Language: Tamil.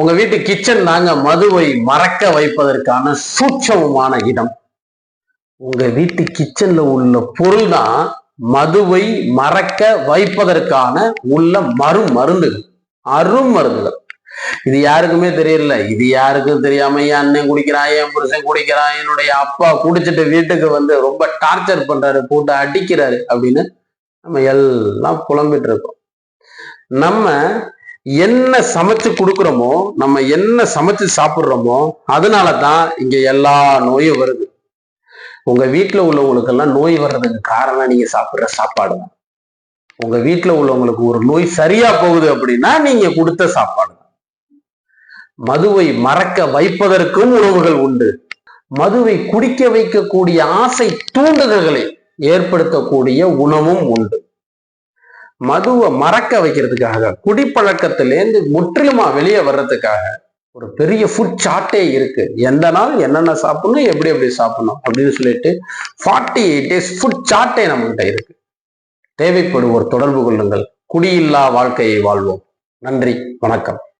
உங்க வீட்டு கிச்சன் தாங்க மதுவை மறக்க வைப்பதற்கான சூட்சமமான இடம். உங்க வீட்டு கிச்சன்ல உள்ள பொருள் தான் மதுவை மறக்க வைப்பதற்கான உள்ள மறு மருந்துகள் அரும் மருந்துகள் இது யாருக்குமே தெரியல. இது யாருக்கும் தெரியாம என் அண்ணன் குடிக்கிறான் என் புருஷன் குடிக்கிறான் என்னுடைய அப்பா குடிச்சிட்டு வீட்டுக்கு வந்து ரொம்ப டார்ச்சர் பண்றாரு போட்டு அடிக்கிறாரு அப்படின்னு நம்ம எல்லாம் புலம்பிட்டு இருக்கோம். நம்ம என்ன சமைச்சு கொடுக்குறோமோ நம்ம என்ன சமைச்சு சாப்பிட்றோமோ அதனால தான் இங்க எல்லா நோயும் வருது. உங்க வீட்டுல உள்ளவங்களுக்கெல்லாம் நோய் வர்றதுக்கு காரணம் நீங்க சாப்பிடுற சாப்பாடு தான். உங்க வீட்டுல உள்ளவங்களுக்கு ஒரு நோய் சரியா போகுது அப்படின்னா நீங்க கொடுத்த சாப்பாடு தான். மதுவை மறக்க வைப்பதற்கும் உணவுகள் உண்டு. மதுவை குடிக்க வைக்கக்கூடிய ஆசை தூண்டுதல்களை ஏற்படுத்தக்கூடிய உணவும் உண்டு. மதுவை மறக்க வைக்கிறதுக்காக குடிப்பழக்கத்திலேருந்து முற்றிலுமா வெளியே வர்றதுக்காக ஒரு பெரிய ஃபுட் சார்ட்டே இருக்கு. எந்த நாள் என்னென்ன சாப்பிடணும் எப்படி எப்படி சாப்பிடணும் அப்படின்னு சொல்லிட்டு ஃபார்ட்டி எயிட் டேஸ் ஃபுட் சார்ட்டே நம்மகிட்ட இருக்கு. தேவைப்படுவோர் தொடர்பு கொள்ளுங்கள். குடியில்லா வாழ்க்கையை வாழ்வோம். நன்றி. வணக்கம்.